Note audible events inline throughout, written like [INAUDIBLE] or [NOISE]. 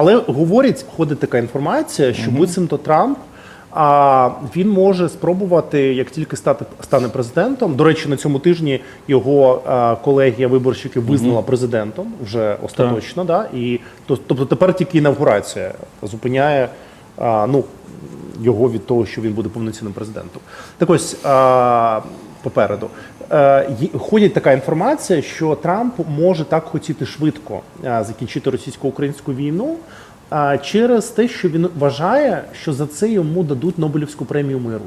Але говорить, ходить така інформація, що буцімто Трамп. А він може спробувати, як тільки стати стане президентом. До речі, на цьому тижні його а, колегія виборщиків визнала президентом вже остаточно. Да? І то- тобто тепер тільки інавгурація зупиняє а, ну, його від того, що він буде повноцінним президентом. Так ось а, попереду Е, ходить така інформація, що Трамп може так хотіти швидко закінчити російсько-українську війну. а, Через те, що він вважає, що за це йому дадуть Нобелівську премію миру.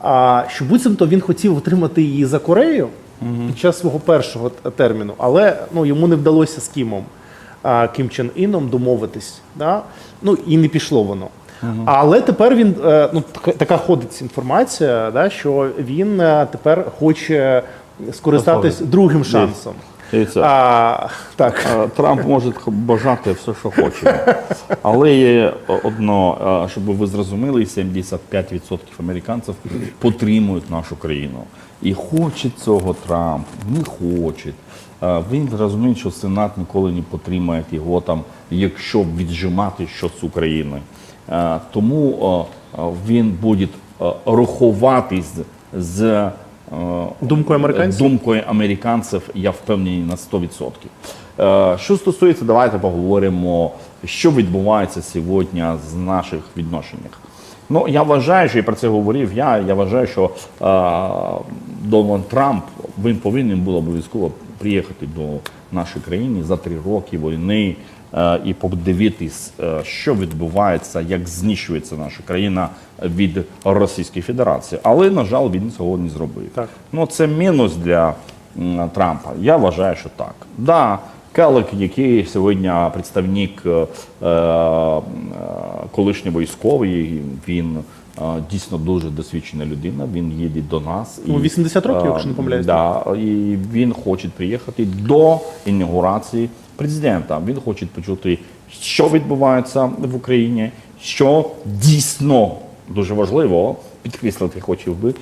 А що буцімто він хотів отримати її за Корею під час свого першого терміну, але ну йому не вдалося з Кімом Кім Чен Іном домовитись. Да? Ну і не пішло воно. Але тепер він е, ну така, ходить інформація, да, що він е, тепер хоче скористатись другим шансом. А, так. Е, Трамп може бажати все, що хоче. Але є одно, щоб ви зрозуміли, 75% американців підтримують нашу країну. І хоче цього Трамп, не хоче. Він розуміє, що Сенат ніколи не підтримає його там, якщо віджимати щось з України. Е, Тому е, він буде е, рахуватись з Думкою американців? думкою американців, я впевнений на 100%. Е, Що стосується, давайте поговоримо, що відбувається сьогодні з наших відношеннях. Ну, я вважаю, що і про це говорив я. Я вважаю, що е, Дональд Трамп він повинен був обов'язково приїхати до нашої країни за три роки війни і подивитись, е, що відбувається, як знищується наша країна від Російської Федерації. Але, на жаль, він цього не зробив. Так. Ну, це мінус для Трампа. Я вважаю, що так. Да, Келек, який сьогодні представник е, е, колишній військовий, він е, дійсно дуже досвідчена людина. Він їде до нас. Йому 80 років, е, якщо не помиляюсь, Да, і він хоче приїхати до інаугурації президента. Він хоче почути, що відбувається в Україні, що дійсно дуже важливо підкреслити хотів би,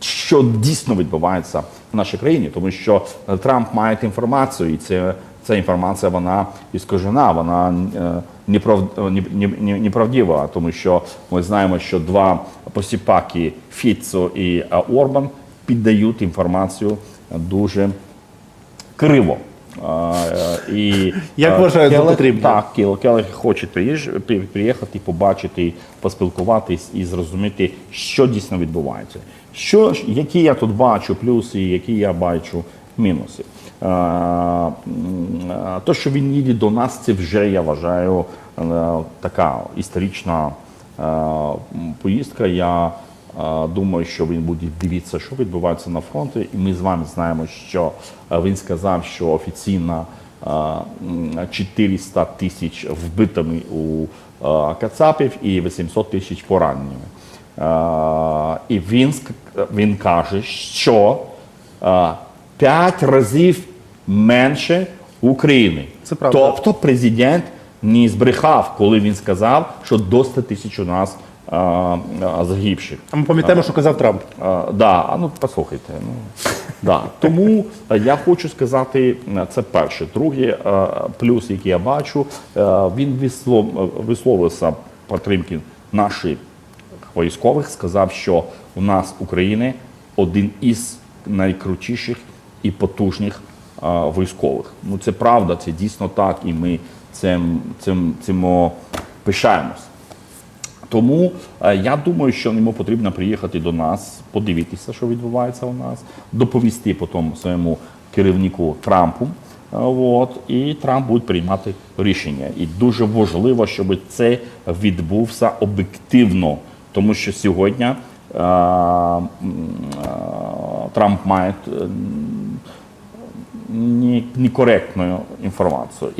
що дійсно відбувається в нашій країні, тому що Трамп має інформацію, і це. Ця інформація вона іскажена, вона е, неправ, не- не- не- неправдива, тому що ми знаємо, що два посіпаки Фіцо і е, Орбан піддають інформацію дуже криво. А, І, Як е, вважають за Келех- потрібне? Так, Кел- Келех хоче приїж- при- приїхати, побачити, поспілкуватись і зрозуміти, що дійсно відбувається. Що, ж- які я тут бачу плюси, які я бачу мінуси. Е, м, е, То, що він їде до нас, це вже я вважаю е, така історична е, м, поїздка. Я думаю, що він буде дивитися, що відбувається на фронті, і ми з вами знаємо, що е, він сказав, що офіційно е, 400 тисяч вбитими у е, Кацапів і 800 тисяч пораненими. Е, І він, він каже, що е, 5 разів менше України. Це правда. Тобто президент не збрехав, коли він сказав, що до 100 тисяч у нас е, е, загибших. А ми пам'ятаємо, що казав Трамп. Е, да, а ну послухайте. Ну, да. Тому е, я хочу сказати, е, це перше. Друге, е, плюс, який я бачу, він висловився підтримки наших військових, сказав, що у нас України один із найкрутіших і потужних військових. Ну це правда, це дійсно так, і ми цим, цим, цим пишаємось. Тому е, я думаю, що йому потрібно приїхати до нас, подивитися, що відбувається у нас, доповісти потім своєму керівнику Трампу. Е, От, і Трамп буде приймати рішення. І дуже важливо, щоб це відбувся об'єктивно, тому що сьогодні м, е, Трамп має некоректною інформацією.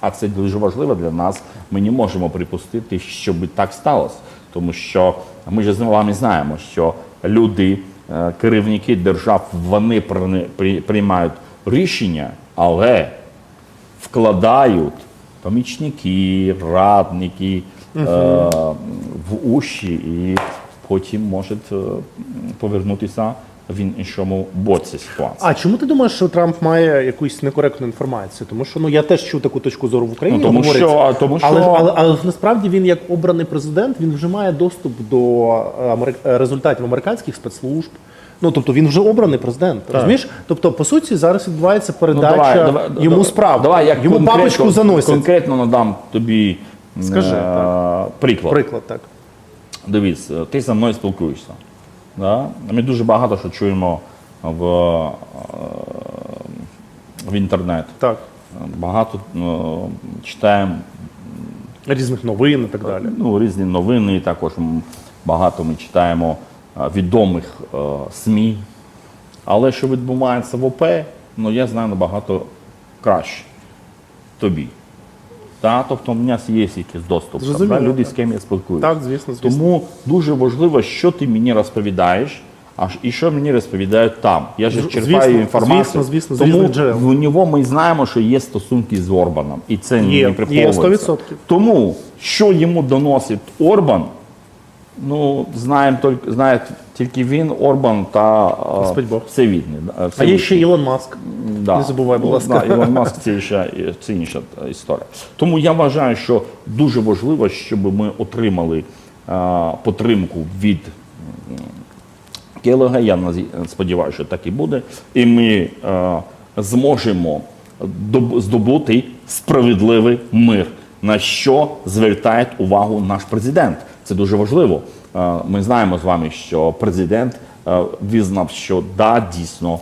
А- це дуже важливо для нас. Ми не можемо припустити, щоб так сталося. Тому що ми ж з вами знаємо, що люди, е, керівники держав, вони при- при- приймають рішення, але вкладають помічники, радники е, в уші і потім можуть е, повернутися в іншому боці ситуації. А чому ти думаєш, що Трамп має якусь некоректну інформацію? Тому що ну я теж чув таку точку зору в Україні. Ну, тому говориться. що- а тому що- але, але, насправді він як обраний президент, він вже має доступ до е, америк- е, результатів американських спецслужб. Ну тобто він вже обраний президент. Розумієш? Тобто, по суті, зараз відбувається передача йому давай, справ. Давай, як йому конкретно- папочку заносять. Конкретно надам тобі Скажи, е, так. приклад. Приклад так. Дивись, е, ти зі мною спілкуєшся. Да? Ми дуже багато що чуємо в, е, в інтернет. Так. Багато е, читаємо Різних новин і так далі. ну, різні новини, і також багато ми читаємо е, відомих СМІ. Але що відбувається в ОП, ну я знаю набагато краще тобі. Та, тобто, у мене є якийсь доступ. там, да, люди, з ким я спілкуюся. Так, звісно, звісно. Тому дуже важливо, що ти мені розповідаєш, а і що мені розповідають там. Я ж черпаю звісно, інформацію. звісно, звісно, Тому в нього ми знаємо, що є стосунки з Орбаном, і це Є, не приховується. є, 100%. Тому що йому доносить Орбан, ну знаємо тільки знає тільки він, Орбан та е, Господь Бог. Всевідний. А є ще Ілон Маск. Да. Не забувай, будь Ну, ласка. Да, Ілон Маск [LAUGHS] це ще це інша історія. Тому я вважаю, що дуже важливо, щоб ми отримали а, підтримку від Келега. Я сподіваюся, що так і буде. І ми а, зможемо доб- здобути справедливий мир, на що звертає увагу наш президент. Це дуже важливо. Ми знаємо з вами, що президент а, визнав, що да, дійсно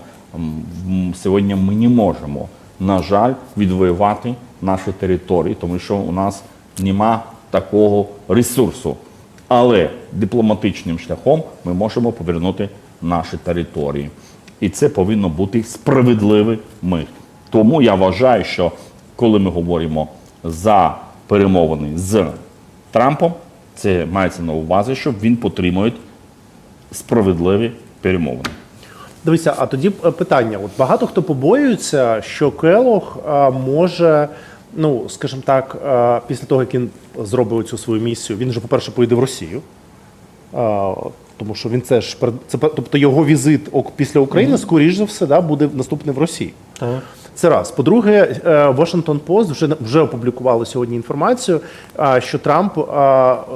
сьогодні ми не можемо, на жаль, відвоювати наші території, тому що у нас нема такого ресурсу. Але дипломатичним шляхом ми можемо повернути наші території. І це повинно бути справедливий мир. Тому я вважаю, що коли ми говоримо за перемовини з Трампом, це мається на увазі, що він підтримує справедливі перемовини. Дивися, а тоді е, питання: от багато хто побоюється, що Келох е, може, ну скажімо так, е, після того як він зробив цю свою місію, він же, по-перше, поїде в Росію. Тому що він це ж перед- це тобто його візит після України, скоріш за все, да, буде наступний в Росії. Це раз. По-друге, е, Washington Post вже вже опублікували сьогодні інформацію, а, що Трамп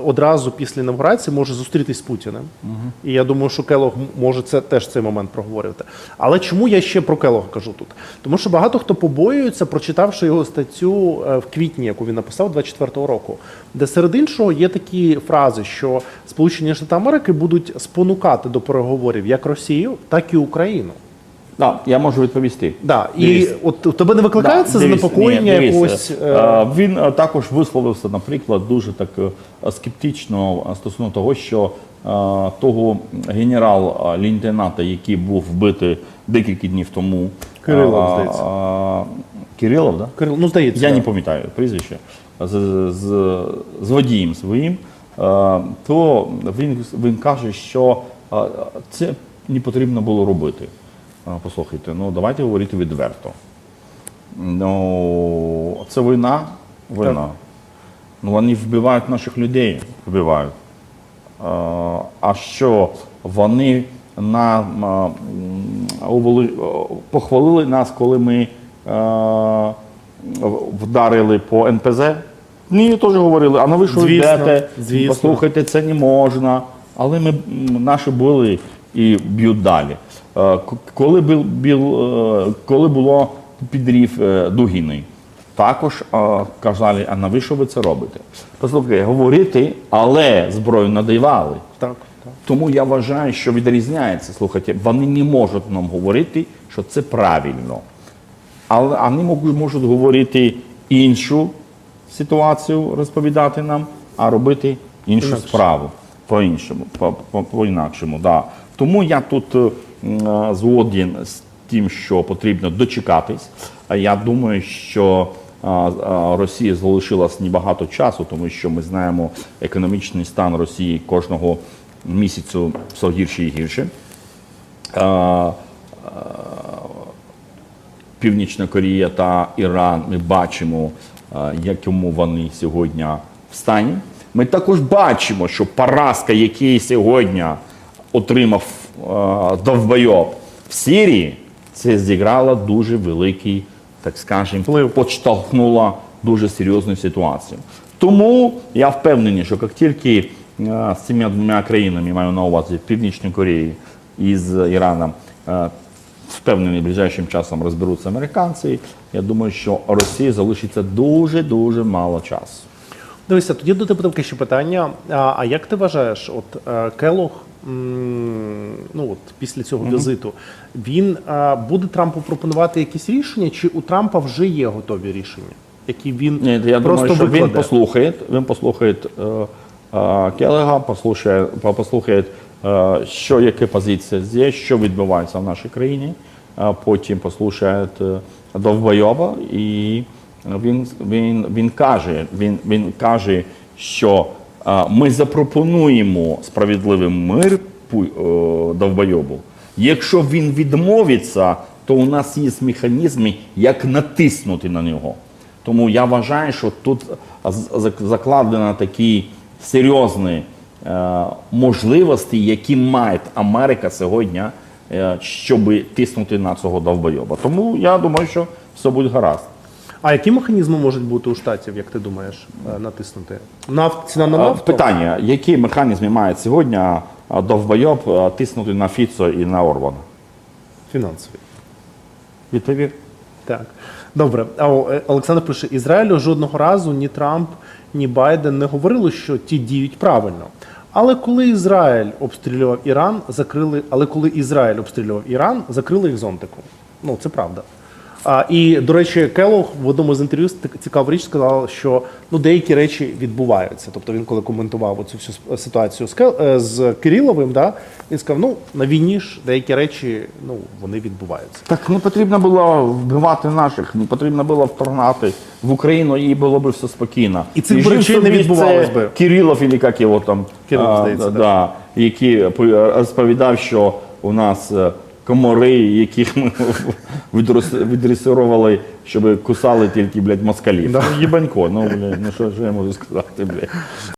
одразу після інавгурації може зустрітись з Путіним. І я думаю, що Келог може це теж цей момент проговорювати. Але чому я ще про Келога кажу тут? Тому що багато хто побоюється, прочитавши його статтю е, в квітні, яку він написав 24-го року, де серед іншого є такі фрази, що Сполучені Штати Америки будуть спонукати до переговорів як Росію, так і Україну. Да, я можу відповісти. Да, і Дивіться. от у тебе не викликає це Да, занепокоєння ні, якогось. е, е, Він е, також висловився, наприклад, дуже так е, скептично е, стосовно того, що е, того генерал-лейтенанта, який був вбитий декілька днів тому. Кирилов, е, здається. е, Кирилов, да? Кирил, ну здається, Я да. не пам'ятаю прізвище з, з, з водієм своїм, е, то він, він каже, що е, це не потрібно було робити. Послухайте, ну давайте говорити відверто. Ну, це війна, війна. Так. Ну, вони вбивають наших людей, вбивають. А що вони нам похвалили нас, коли ми вдарили по НПЗ? Ні, теж говорили, а на ви що йдете? Послухайте, це не можна. Але ми наші були і б'ють далі. Е, Коли, е, коли було підрів е, Дугіний, також е, казали, а навіщо ви це робите? Послухайте, говорити, але зброю надавали. Так, так. Тому я вважаю, що відрізняється. Слухайте, вони не можуть нам говорити, що це правильно. Але вони можуть, говорити іншу ситуацію, розповідати нам, а робити іншу Інакше. справу по-іншому, по, по, по-інакшому. Да. Тому я тут е, е, згоден з тим, що потрібно дочекатись. А Я думаю, що а, Росія залишилась небагато часу, тому що ми знаємо економічний стан Росії кожного місяцю все гірше і гірше. Північна Корея та Іран, ми бачимо, е, якому вони сьогодні в стані. Ми також бачимо, що поразка, який сьогодні отримав довбойоб в Сирії, це зіграло дуже великий, так скажемо, Вплив. підштовхнуло дуже серйозну ситуацію. Тому я впевнений, що як тільки е, з цими двома країнами, маю на увазі Північної Кореї і з Іраном, е, впевнений, ближайшим часом розберуться американці. Я думаю, що Росії залишиться дуже-дуже мало часу. Дивися, тоді до тебе таке ще питання. А, а як ти вважаєш, от е, Келох, ну от після цього візиту, він е, буде Трампу пропонувати якісь рішення, чи у Трампа вже є готові рішення, які він Ні, я просто думаю, що він послухає, він послухає е, е, Келега, послухає, послухає, що яка позиція здесь, що відбувається в нашій країні. Потім послухає Довбойоба, і він, він, він каже, він, він каже, що ми запропонуємо справедливий мир е, Довбойобу. Якщо він відмовиться, то у нас є механізми, як натиснути на нього. Тому я вважаю, що тут закладено такі серйозні е, можливості, які має Америка сьогодні, е, щоб тиснути на цього довбойоба. Тому я думаю, що все буде гаразд. А які механізми можуть бути у штатів, як ти думаєш, е, натиснути? Нафт, ціна на Е, нафту? Питання: які механізми має сьогодні е, довбойоб тиснути на Фіцо і на Орбана? Фінансові. Відповів. Так. Добре. А Олександр пише: Ізраїлю жодного разу ні Трамп, ні Байден не говорили, що ті діють правильно. Але коли Ізраїль обстрілював Іран, закрили. Але коли Ізраїль обстрілював Іран, закрили їх зонтиком. Ну, це правда. А, і, до речі, Келлог в одному з інтерв'ю цікаву річ сказав, що ну, деякі речі відбуваються. Тобто він, коли коментував оцю всю ситуацію з, Кел- е, з Кириловим, да, він сказав, ну, на війні ж деякі речі ну, вони відбуваються. Так не потрібно було вбивати наших, не потрібно було вторгнати в Україну, і було б все спокійно. І цих речей не відбувалось би. Кирилов, і як його там, Кирилов, а, здається, да, да. да, який розповідав, що у нас е, комари, яких ми відрос- щоб кусали тільки, блядь, москалів. Да. Ну, Єбанько, ну, блядь, ну що ж я можу сказати, блядь.